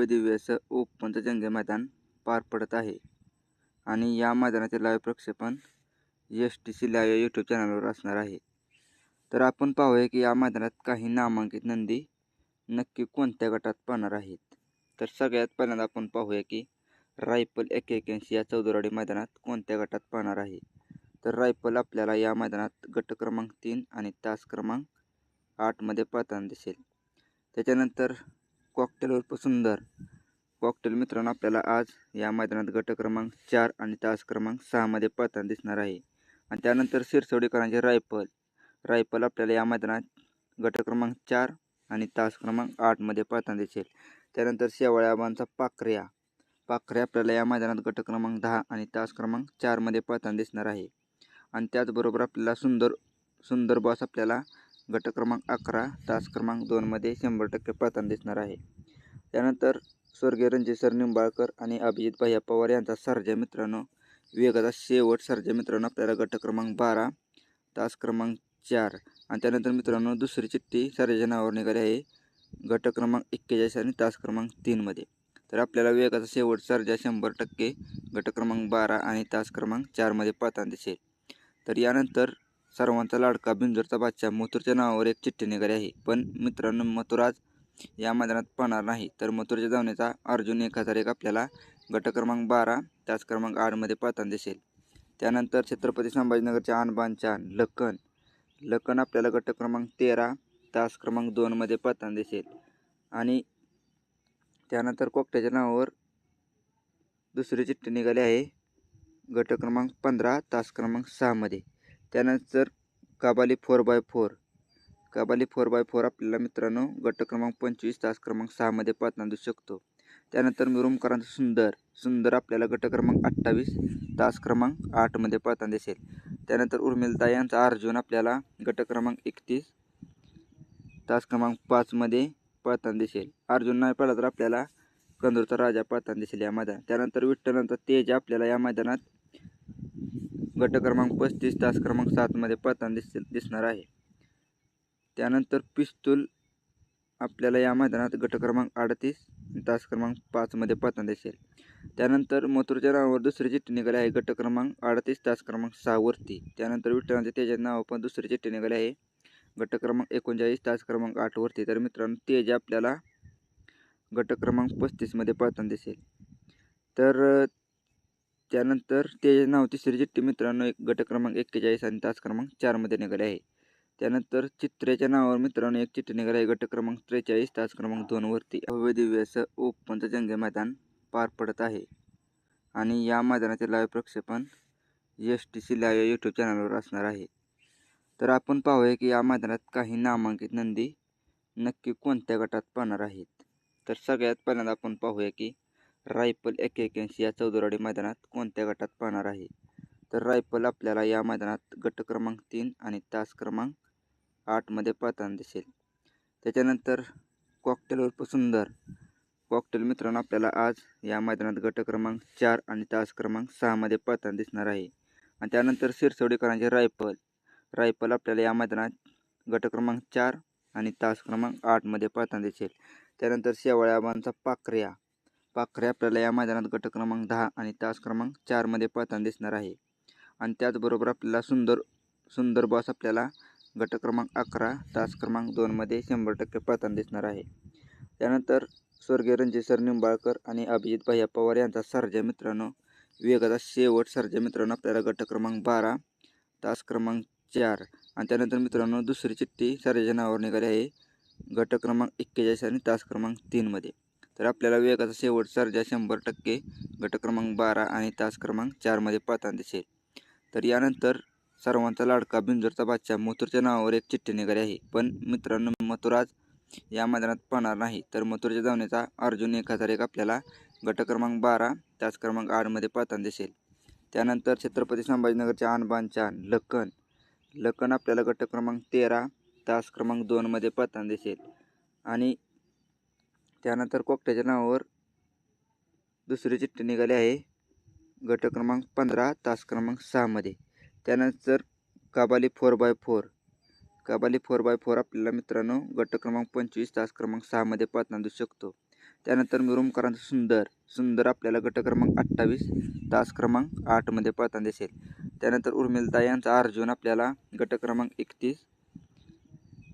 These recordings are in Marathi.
भव्य दिव्य असं ओपनचं जंगे मैदान पार पडत आहे. आणि या मैदानाचे लाईव्ह प्रक्षेपण S T C live YouTube चॅनलवर असणार आहे. तर आपण पाहूया की या मैदानात काही नामांकित नंदी नक्की कोणत्या गटात पाहणार आहेत? तर सगळ्यात पहिल्यांदा आपण पाहूया की रायफल एक एक्याऐंशी या चौदराडी मैदानात कोणत्या गटात पाहणार आहे? तर रायफल आपल्याला या मैदानात गट क्रमांक तीन आणि तास क्रमांक आठमध्ये पाहताना दिसेल. त्याच्यानंतर कॉकटेल उर्फ सुंदर कॉकटेल मित्रांनो आपल्याला आज या मैदानात गट क्रमांक चार आणि तास क्रमांक सहामध्ये पळताना दिसणार आहे. आणि त्यानंतर सिरसवडीकरांचे रायफल. रायफल आपल्याला या मैदानात गट क्रमांक चार आणि तास क्रमांक आठमध्ये पाहताना दिसेल. त्यानंतर शेवाळ्याबांचा पाखऱ्या. पाखऱ्या आपल्याला या मैदानात गट क्रमांक दहा आणि तास क्रमांक चारमध्ये पळताना दिसणार आहे. आणि त्याचबरोबर आपल्याला सुंदर सुंदर बॉस आपल्याला गट क्रमांक अकरा तास क्रमांक दोनमध्ये शंभर टक्के पाहताना दिसणार आहे. त्यानंतर स्वर्गीय रणजित सर निंबाळकर आणि अभिजित भैया पवार यांचा सर्जा मित्रांनो वेगाचा शेवट सर्जा मित्रांनो आपल्याला गट क्रमांक बारा तास क्रमांक चार आणि त्यानंतर मित्रांनो दुसरी चिठ्ठी सर्जा नावावर निघाली आहे. गट क्रमांक एक्केचाळीस आणि तास क्रमांक तीनमध्ये तर आपल्याला वेगाचा शेवट सर्जा शंभर टक्के गट क्रमांक बारा आणि तास क्रमांक चारमध्ये पाहताना दिसेल. तर यानंतर सर्वांचा लाडका बिंजोरचा बादशाह मथुरच्या नावावर एक चिठ्ठी निघाली आहे. पण मित्रांनो मथुराज या मैदानात पाहणार नाही. तर मथुरच्या धावण्याचा अर्जुन एक हजार एक आपल्याला गट क्रमांक बारा तास क्रमांक आठमध्ये पाहताना दिसेल. त्यानंतर छत्रपती संभाजीनगरच्या आणबानच्या लखन. लखन आपल्याला गट क्रमांक तेरा तास क्रमांक दोनमध्ये पाहताना दिसेल. आणि त्यानंतर कोकट्याच्या नावावर दुसरी चिठ्ठी निघाली आहे. गट क्रमांक पंधरा तास क्रमांक सहामध्ये त्यानंतर Kabali four by four. Kabali four by four आपल्याला मित्रांनो गट क्रमांक पंचवीस तास क्रमांक सहामध्ये पाहताना देऊ शकतो. त्यानंतर मिरुमकरांचं सुंदर. सुंदर आपल्याला गट क्रमांक अठ्ठावीस तास क्रमांक आठमध्ये पाहताना दिसेल. त्यानंतर उर्मिलता यांचा अर्जुन आपल्याला गट क्रमांक एकतीस तास क्रमांक पाचमध्ये पाहताना दिसेल. अर्जुन नाही पाहिला तर आपल्याला कंदूरचा राजा पाहताना दिसेल या मैदानात. त्यानंतर विठ्ठलांचा तेज आपल्याला या मैदानात गट क्रमांक पस्तीस तास क्रमांक सातमध्ये पळताना दिस दिसणार आहे. त्यानंतर पिस्तूल आपल्याला या मैदानात गट क्रमांक अडतीस तास क्रमांक पाचमध्ये पळताना दिसेल. त्यानंतर मथुरच्या नावावर दुसरी चिठ्ठी निघाली आहे. गट क्रमांक अडतीस तास क्रमांक सहावरती त्यानंतर विठ्ठलांच्या तेजात नावावर पण दुसरी चिठ्ठी निघाली आहे. गट क्रमांक एकोणचाळीस तास क्रमांक आठवरती तर मित्रांनो तेज आपल्याला गट क्रमांक पस्तीसमध्ये पळताना दिसेल. तर त्यानंतर ते नाव तिसरी चिठ्ठी मित्रांनो एक गट क्रमांक एक्केचाळीस आणि तास क्रमांक चारमध्ये निघाले आहे. त्यानंतर चित्र्याच्या नावावर मित्रांनो एक चिठ्ठी निघाली आहे. गट क्रमांक त्रेचाळीस तास क्रमांक दोनवरती भव्य दिव्य असं ओपनचं जंगे मैदान पार पडत आहे. आणि या मैदानाचे लाईव्ह प्रक्षेपण S T C live YouTube चॅनलवर असणार आहे. तर आपण पाहूया की या मैदानात काही नामांकित नंदी नक्की कोणत्या गटात पाहणार आहेत? तर सगळ्यात पहिल्यांदा आपण पाहूया की रायफल एक एक्याऐंशी या चौदराडी मैदानात कोणत्या गटात पाहणार आहे? तर रायफल आपल्याला या मैदानात गट क्रमांक तीन आणि तास क्रमांक आठमध्ये पाहताना दिसेल. त्याच्यानंतर कॉकटेल उर्फ सुंदर. कॉकटेल मित्रांनो आपल्याला आज या मैदानात गट क्रमांक चार आणि तास क्रमांक सहामध्ये पाहताना दिसणार आहे. आणि त्यानंतर शिरसवडीकरांचे रायफल. रायफल आपल्याला या मैदानात गट क्रमांक चार आणि तास क्रमांक आठमध्ये पाहताना दिसेल. त्यानंतर शेवाळ्याबांचा पाखऱ्या. पाखऱ्या आपल्याला या मैदानात गट क्रमांक दहा आणि तास क्रमांक चारमध्ये पळताना दिसणार आहे. आणि त्याचबरोबर आपल्याला सुंदर सुंदर बॉस आपल्याला गट क्रमांक अकरा तास क्रमांक दोनमध्ये शंभर टक्के पळताना दिसणार आहे. त्यानंतर स्वर्गीय रणजित सर निंबाळकर आणि अभिजित भैया पवार यांचा सर्जा मित्रांनो वेगाचा शेवट सर्जा मित्रांनो आपल्याला गट क्रमांक बारा तास क्रमांक चार. आणि त्यानंतर मित्रांनो दुसरी चिठ्ठी सर्जा नावावर निघाली आहे. गट क्रमांक एक्केचाळीस आणि तास क्रमांक तीनमध्ये तर आपल्याला वेगाचा शेवट सर्जा शंभर टक्के गट क्रमांक बारा आणि तास क्रमांक चारमध्ये पाहताना दिसेल. तर यानंतर सर्वांचा लाडका बिंजोरचा बादशाह मथुरच्या नावावर एक चिठ्ठी निघाली आहे. पण मित्रांनो मथुराज या मैदानात पाहणार नाही. तर मथुरच्या धावण्याचा अर्जुन एक हजार एक आपल्याला गट क्रमांक बारा तास क्रमांक आठमध्ये पाहताना दिसेल. त्यानंतर छत्रपती संभाजीनगरच्या आणबानच्या लखन. लखन आपल्याला गट क्रमांक तेरा तास क्रमांक दोनमध्ये पाहताना दिसेल. आणि त्यानंतर कोकट्याच्या नावावर दुसरी चिठ्ठी निघाली आहे. गट क्रमांक पंधरा तास क्रमांक सहामध्ये त्यानंतर Kabali four by four. Kabali four by four आपल्याला मित्रांनो गट क्रमांक पंचवीस तास क्रमांक सहामध्ये पाहताना देऊ शकतो. त्यानंतर मिरुमकरांचं सुंदर. सुंदर आपल्याला गट क्रमांक अठ्ठावीस तास क्रमांक आठमध्ये पाहताना दिसेल. त्यानंतर उर्मिलता यांचा अर्जुन आपल्याला गट क्रमांक एकतीस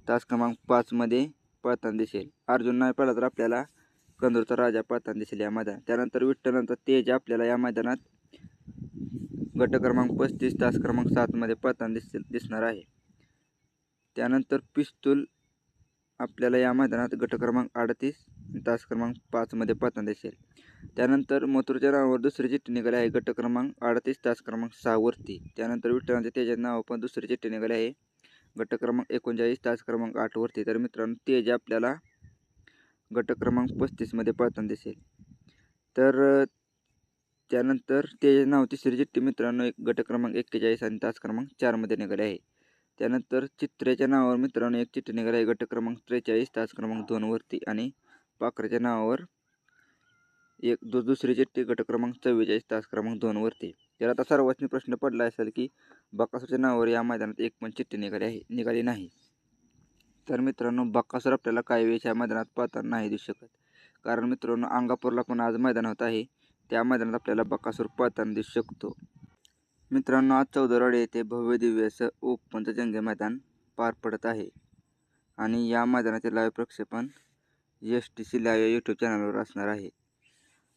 तास क्रमांक पाचमध्ये पळताना दिसेल. अर्जुन नाही पळला तर आपल्याला कंदूरचा राजा पळताना दिसेल या मैदानात. त्यानंतर विठ्ठलांचा तेज आपल्याला या मैदानात गट क्रमांक पस्तीस तास क्रमांक सातमध्ये पळताना दिस दिसणार आहे. त्यानंतर पिस्तूल आपल्याला या मैदानात गट क्रमांक अडतीस तास क्रमांक पाचमध्ये पळताना दिसेल. त्यानंतर मथुरच्या नावावर दुसरी चिठ्ठी निघाली आहे. गट क्रमांक अडतीस तास क्रमांक सहावरती त्यानंतर विठ्ठलांच्या तेजाच्या नावावर पण दुसरी चिठ्ठी निघाली आहे. गट क्रमांक एकोणचाळीस तास क्रमांक आठवरती तर मित्रांनो तेज आपल्याला गट क्रमांक पस्तीसमध्ये पळताना दिसेल. तर त्यानंतर ते नाव तिसरी चिठ्ठी मित्रांनो एक गट क्रमांक एक्केचाळीस आणि तास क्रमांक चारमध्ये निघाले आहे. त्यानंतर चित्रेच्या नावावर मित्रांनो एक चिठ्ठी निघाली आहे गट क्रमांक त्रेचाळीस तास क्रमांक दोनवरती आणि पाखराच्या नावावर एक दो दुसरी चिठ्ठी गट क्रमांक चव्वेचाळीस तास क्रमांक दोनवरती तर आता सर्वांनी प्रश्न पडला असेल की बकासूरच्या नावावर या मैदानात एक पण चिठ्ठी निघाली आहे निघाली नाही. तर मित्रांनो बकासूर आपल्याला काही वेळेस या मैदानात पाहताना नाही देऊ शकत. कारण मित्रांनो अंगापूरला पण आज मैदान होत आहे. त्या मैदानात आपल्याला बकासूर पाहताना दिसू शकतो. मित्रांनो आज चौदरवाडी येथे भव्य दिव्य असं ओपनचं जंगे मैदान पार पडत आहे. आणि या मैदानाचे लाईव्ह प्रक्षेपण S T C live YouTube चॅनलवर असणार आहे.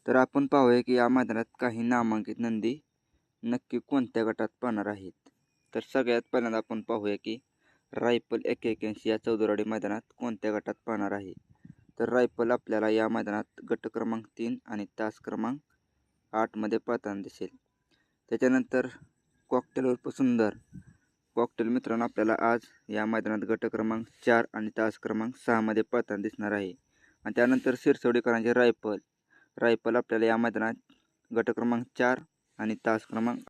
तर आपण पाहूया की या मैदानात काही नामांकित नंदी नक्की कोणत्या गटात पाहणार आहेत? तर सगळ्यात पहिल्यांदा आपण पाहूया की रायफल एकेक्याऐंशी या चौदरवाडी मैदानात कोणत्या गटात पाहणार आहे? तर रायफल आपल्याला या मैदानात गट क्रमांक तीन आणि तास क्रमांक आठमध्ये पळताना दिसेल. त्याच्यानंतर कॉकटेल उर्फ सुंदर कॉकटेल मित्रांनो आपल्याला आज या मैदानात गट क्रमांक चार आणि तास क्रमांक सहामध्ये पळताना दिसणार आहे. आणि त्यानंतर सिरसवडीकरांचे रायफल. रायफल आपल्याला या मैदानात गट क्रमांक चार आणि तास क्रमांक